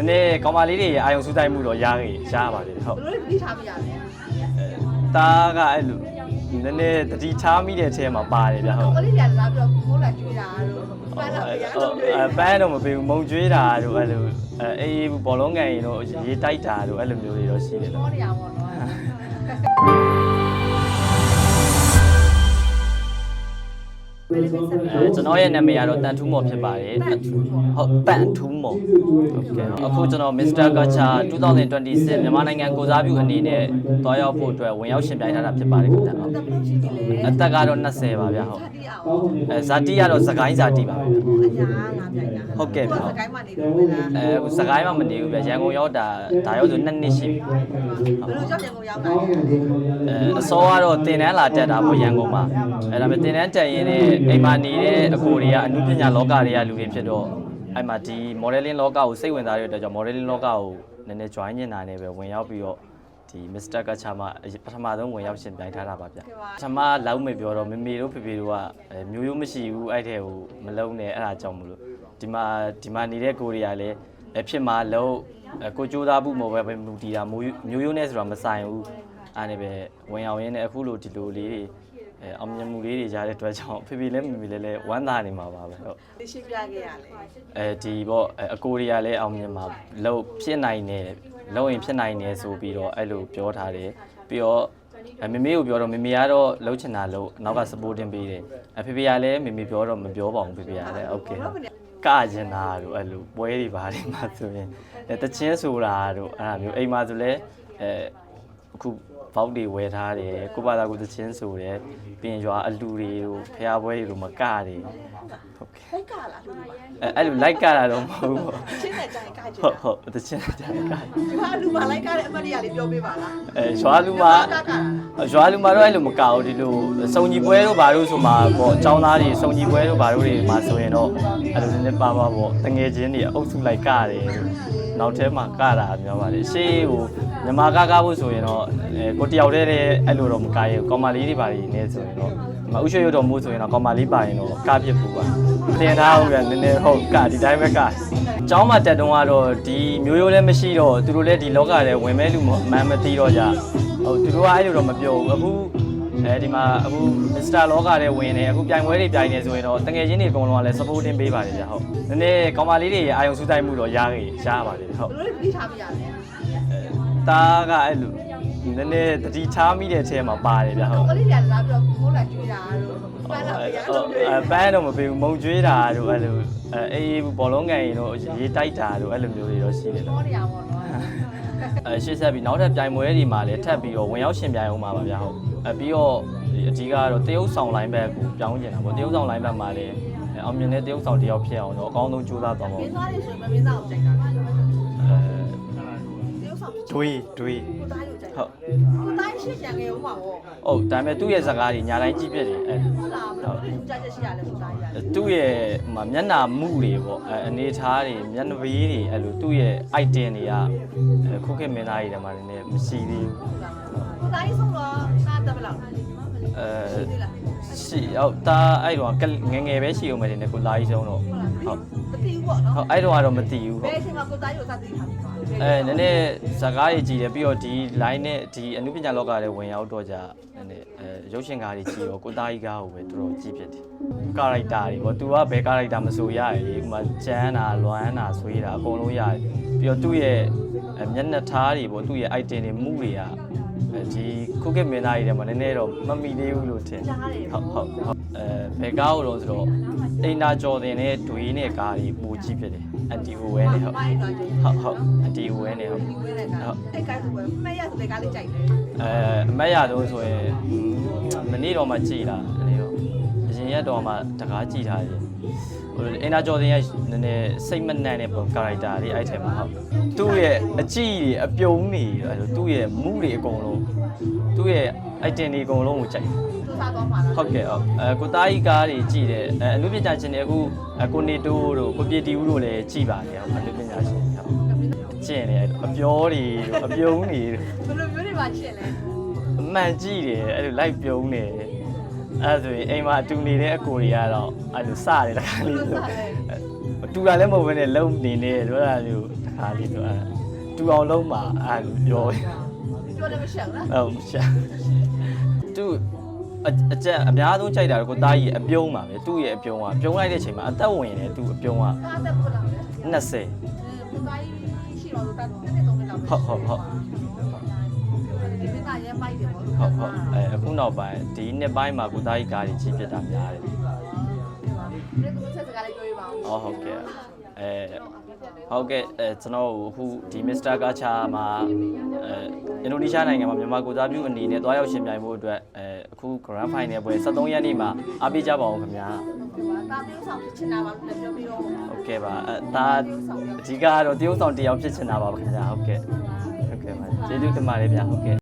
ည်းနည်းကောင်မလေးတွေအာယုံစူးတိုက်မှုတော့ရခဲ့ရပါတယ်ဟုတ်ဘယ်လိုလဲပြီးထားပြရလဲတားကအဲ့လိုနည်းနည်းတတိထားမိတဲ့အထဲမှာပါတယ်ဗျဟုတ်ကလေးတွေကလာပြီးတော့မိုးလာကျွေးတာတို့ပန်းလာပြရတော့အဲပန်းတော့မပေးဘူးမုံကျွေးတာတို့အဲ့လိုအဲအေးဘောလုံးကန်ရင်တော့ရေးတိုက်တာတို့အဲ့လိုမျိုးတွေတော့ရှိတယ်မောနေရပါတော့ က်ပြအဲကျွန်တော်ရဲ့နာမည်ကတော့တန်ထူးမော်ဖြစ်ပါတယ်ဟုတ်တန်ထူးမော်ဟုတ်ကဲ့အခုကျွန်တော် Mr. Gacha 2026မြန်မာနိုင်ငံကိုစားပြုအနေနဲ့တွားရောက်ဖို့အတွက်ဝင်ရောက်ရှင်ပြိုင်ထားတာဖြစ်ပါတယ်ခင်ဗျာဟုတ်တက်လို့ရှိပြီလေအသက်ကတော့20ပါဗျဟုတ်တိအောင်အဲဇာတိကတော့စကိုင်းဇာတိပါပဲဗျအညာငါပြိုင်တာစကိုင်းမှာနေလို့လားအဲအခုစကိုင်းမှမနေဘူးဗျရန်ကုန်ရောက်တာဒါရောက်ဆို2နှစ်ရှိပြီဘယ်လိုကြောက်ကြံကိုရောက်တာအဲအစောကတော့တင်တန်းလာတက်တာပေါ့ရန်ကုန်မှာအဲဒါပေမဲ့တင်တန်းတက်ရင်းနဲ့အိမ်မှာနေတဲ့အကိုတွေကအမှုပညာလောကတွေကလူတွေဖြစ်တော့အဲ့မှာဒီ modeling လောကကိုစိတ်ဝင်စားတဲ့အတွက်ကြောင့် modeling လောကကိုနည်းနည်း join ညင်တာနဲ့ပဲဝင်ရောက်ပြီးတော့ဒီ Mr. Gacha မှာပထမဆုံးဝင်ရောက်ရှင်ပြိုင်ထားတာပါဗျပထမလောက်မေပြောတော့မေမေတို့ဖေဖေတို့ကအဲမျိုးရိုးမရှိဘူးအဲ့ထဲကိုမလုံးနဲ့အဲ့ဒါကြောင့်မလို့ဒီမှာဒီမှာနေတဲ့ကိုတွေကလည်းအဖြစ်မှာလုံးအဲကိုကြိုးစားမှုမဟုတ်ပဲမူတည်တာမျိုးမျိုးရိုးနဲ့ဆိုတော့မဆိုင်ဘူးအားနေပဲဝင်အောင်ရင်းနဲ့အခုလိုဒီလိုလေးတွေ အဲအောင်မြင်မှုလေးတွေရတဲ့အတွက်ကြောင့်ဖေဖေလည်းမမေလည်းလည်းဝမ်းသာနေမှာပါပဲဟုတ်သိရှိပြခဲ့ရလေအဲဒီပေါ့အဲအကိုတွေကလည်းအောင်မြင်မှာလို့ဖြစ်နိုင်တယ်လို့ရင်ဖြစ်နိုင်တယ်ဆိုပြီးတော့အဲ့လိုပြောထားတယ်ပြီးတော့အမေမေကိုပြောတော့မေမေကတော့လှုပ်ချင်တာလို့နောက်က supporting ပေးတယ်အဖေဖေကလည်းမေမေပြောတော့မပြောပါဘူးဖေဖေကလည်း okay ကကျင်တာတို့အဲ့လိုပွဲတွေပါတယ်မှာဆိုရင်တချင်းဆိုတာတို့အဲ့ဒါမျိုးအိမ်မှာဆိုလဲအဲအခု ဘောက်တွေဝယ်ထားတယ်ကိုပါတာကိုတချင်းဆိုတယ်ပြင်ရွာအလူတွေတို့ဖျားပွဲတွေတို့မကတယ်ဟုတ်ကဲ့လိုက်ကလာလို့ပါအဲအဲ့လိုလိုက်ကြတာတော့မဟုတ်ဘူးပေါ့ချင်းတဲ့တိုင်ကကြည့်ဟုတ်ဟုတ်တချင်းကြိုင်ကဒီမှာလူမလိုက်ကားတဲ့အမတ်ရလေးပြောပေးပါလားအဲရွာလူမှာရွာလူမှာတော့အဲ့လိုမကဘူးဒီလိုစုံကြီးပွဲတို့ဘာလို့ဆိုမှာပေါ့အချောင်းသားတွေစုံကြီးပွဲတို့ဘာလို့တွေမှာဆိုရင်တော့အဲ့လိုနည်းနည်းပါပါပေါ့တငယ်ချင်းတွေအုပ်စုလိုက်ကြတယ်နောက်ထဲမှာကတာများပါတယ်ရှေးဟို မြမကားကားဖို့ဆိုရင်တော့အဲကိုတယောက်တည်းတည်းအဲ့လိုတော့မကားရဘူးကောင်မလေးတွေပါနေနေဆိုရင်တော့မဥရွှေရတော်မို့ဆိုရင်တော့ကောင်မလေးပါရင်တော့ကားဖြစ်ဘူးပါတင်ထားအောင်ပြန်နည်းနည်းဟုတ်ကဒီတိုင်းပဲကကျောင်းမှာတက်တုန်းကတော့ဒီမျိုးရိုးလည်းမရှိတော့သူတို့လည်းဒီလောကထဲဝင်မဲ့လူမမှန်မသိတော့ကြဟုတ်သူတို့ကအဲ့လိုတော့မပြောဘူးအခု အဲဒီမှာအခု Mr. လောကထဲဝင်နေအခုပြိုင်ပွဲတွေပြိုင်နေဆိုရင်တော့တငယ်ချင်းတွေအကုန်လုံးကလည်း supporting ပေးပါတယ်ဗျဟုတ်နည်းနည်းကောင်မလေးတွေအာယုံစူးတိုက်မှုတော့ရခဲ့ရပါတယ်ဟုတ်ဘယ်လိုလဲပြီးထားပြရလဲတားကအဲ့လိုနည်းနည်းတတိထားမိတဲ့အထဲမှာပါတယ်ဗျဟုတ်ကလေးတွေကလာပြီးတော့မိုးလာကျွေးတာတို့ပန်းလာပြရတော့အဲပန်းတော့မပေးဘူးမုံကျွေးတာတို့အဲ့လိုအဲအေးဘောလုံးကန်ရင်တော့ရေးတိုက်တာတို့အဲ့လိုမျိုးတွေတော့ရှိတယ်မောနေရပါတော့ အဲရှေ့ဆက်ပြီးနောက်ထပ်ပြိုင်ပွဲတွေမှာလည်းထပ်ပြီးတော့ဝင်ရောက်ရှင်ပြိုင်အောင်ပါပါဗျဟုတ်အဲပြီးတော့ဒီအကြီးကတော့တရုတ်ဆောင်လိုင်းဘက်ကိုပြောင်းကျင်တာပေါ့တရုတ်ဆောင်လိုင်းဘက်မှာလည်းအောင်မြင်တဲ့တရုတ်ဆောင်တယောက်ဖြစ်အောင်တော့အကောင်းဆုံးကြိုးစားသွားပါမဦးင်းသားတွေဆိုမင်းသားကိုကြိုက်တာအဲတရုတ်ဆောင်တွေးတွေးကိုသားကိုကြိုက်ဟုတ် ကိုသားရှစ်ရံငယ်ဦးမှာပေါ့ဟုတ်ဒါပေမဲ့သူ့ရဲ့စကားတွေညာတိုင်းကြည့်ပြတယ်အဲဟုတ်လားဘယ်လိုကြိုက်ချက်ရှိရလဲကိုသားရသူ့ရဲ့ဟိုမှာမျက်နှာမှုတွေပေါ့အဲအနေထားတွေမျက်နှာပေးတွေအဲ့လိုသူ့ရဲ့ item တွေကအဲခုခေတ်မင်းသားတွေထဲမှာလည်းမရှိသေးဘူးကိုသားကြီးဆုံးတော့နားတက်မလား အဲသိလားရှိဟုတ်တာအဲ့တော့ကငယ်ငယ်ပဲရှိအောင်မယ်တင်ကိုလာကြီးဆုံးတော့ဟုတ်မသိဘူးပေါ့နော်ဟုတ်အဲ့တော့ကတော့မတည်ဘူးဘဟုတ်ယ်အချိန်မှာကိုသားကြီးကိုစသိထားပြီအဲနည်းနည်းဇာကားကြီးကြည့်တယ်ပြီးတော့ဒီ line နဲ့ဒီအနုပညာလောကထဲဝင်ရောက်တော့ကြနည်းနည်းအဲရုပ်ရှင်ကားတွေကြည့်တော့ကိုသားကြီးကားကိုပဲတော်တော်ကြည့်ဖြစ်တယ်ကာရိုက်တာတွေပေါ့သူကဘယ်ကာရိုက်တာမဆိုရရလေဥပမာကျန်းတာလွမ်းတာဆွေးတာအကုန်လုံးရတယ်ပြီးတော့သူ့ရဲ့မျက်နှာထားတွေပေါ့သူ့ရဲ့ item တွေမှုတွေက အဲဒီခုကမင်းသားကြီးထဲမှာနည်းနည်းတော့မမီသေးဘူးလို့ထင်ကြားတယ်ဟုတ်ဟုတ်ဟုတ်အဲဘယ်ကားကိုတော့ဆိုတော့အိမ်နာကျော်တင်နဲ့ဒွေနဲ့ကားကြီးပူကြည့်ဖြစ်တယ်အန်တီဟိုဝဲနဲ့ဟုတ်ဟုတ်ဟုတ်အန်တီဟိုဝဲနဲ့ဟုတ်ဒီဝဲနေတာအဲ့ကိုင်းဆိုပဲမရဆိုလေကားလေးကြိုက်တယ်အဲအမက်ရတော့ဆိုရင်မနေ့တော့မှကြည်လာအနေရောအ ရင်ရက်တော့မှတကားကြည်ထားတယ်ဟိုအင်နာကျော်တင်ရဲ့နည်းနည်းစိတ်မနှံ့တဲ့ပုံကာရိုက်တာလေးအဲ့ထဲမှာဟုတ်သူ့ရဲ့အကြည့်တွေအပြုံးတွေအဲ့လိုသူ့ရဲ့မူတွေအကုန်လုံးသူ့ရဲ့ item တွေအကုန်လုံးကိုကြိုက်တယ်စားသွားမှာလားဟုတ်ကဲ့ဟုတ်အဲကိုသားကြီးကားတွေကြည့်တယ်အဲအနုပညာရှင်တွေအခုအကိုနေတိုးတို့ကိုပြတီဦးတို့လည်းကြည့်ပါတယ်ဟုတ်အနုပညာရှင်ဟုတ်ကျင့်တယ်အပြောတွေတို့အပြုံးတွေတို့ဘယ်လိုမျိုးတွေပါရှင်းလဲအမှန်ကြည့်တယ်အဲ့လိုလိုက်ပြုံးတယ် အဲ့ဒါဆိုရင်အိမ်မှာအတူနေတဲ့အကိုတွေကတော့အဲ့လိုစတယ်တခါလေးဆိုတူတာလည်းမဟုတ်ဘဲနဲ့လုံနေနေတယ်တို့အဲ့ဒါမျိုးတခါခါလေးဆိုအဲတူအောင်လုံးမှာအဲလိုပြောတယ်ပြောတယ်မရှက်လားဟုတ်ရှာသူအအကျက်အများဆုံးကြိုက်တာကကိုသားကြီးအပြုံးပါပဲသူ့ရဲ့အပြုံးကပြုံးလိုက်တဲ့အချိန်မှာအသက်ဝင်တယ်သူ့အပြုံးကအားတက်ဖို့လာတယ်20ဘုရားကြီးရှိတော့တာတစ်နေ့သုံးနေ့လောက်ဟုတ်ဟုတ်ဟုတ် ဒီနေ့ကရဲမိုက်တယ်ပေါ့ဟုတ်ဟုတ်အဲအခုနောက်ပိုင်းဒီနှစ်ပိုင်းမှာကိုသားကြီးကားကြီးကြီးပြတ်တာများတယ်ဒီကနေ့ဆက်စကားလေးပြောပြပါဦးအော်ဟုတ်ကဲ့အဲဟုတ်ကဲ့အဲကျွန်တော်အခုဒီ Mr. Gacha မှာအဲအင်ဒိုနီးရှားနိုင်ငံမှာမြန်မာကိုသားပြုအနေနဲ့တွားရောက်ရှင်ပြိုင်ဖို့အတွက်အဲအခု Grand Final ပွဲ73ရက်နေ့မှာအားပေးကြပါအောင်ခင်ဗျာတာပြုဆောင်ဖြစ်ချင်တာပါလို့ပြောပြီးတော့ဟုတ်ကဲ့ပါအဲဒါအဓိကကတော့တရုတ်ဆောင်တယောက်ဖြစ်ချင်တာပါခင်ဗျာဟုတ်ကဲ့ဟုတ်ကဲ့ပါ ကျေးဇူးတင်ပါတယ်ဗျာဟုတ်ကဲ့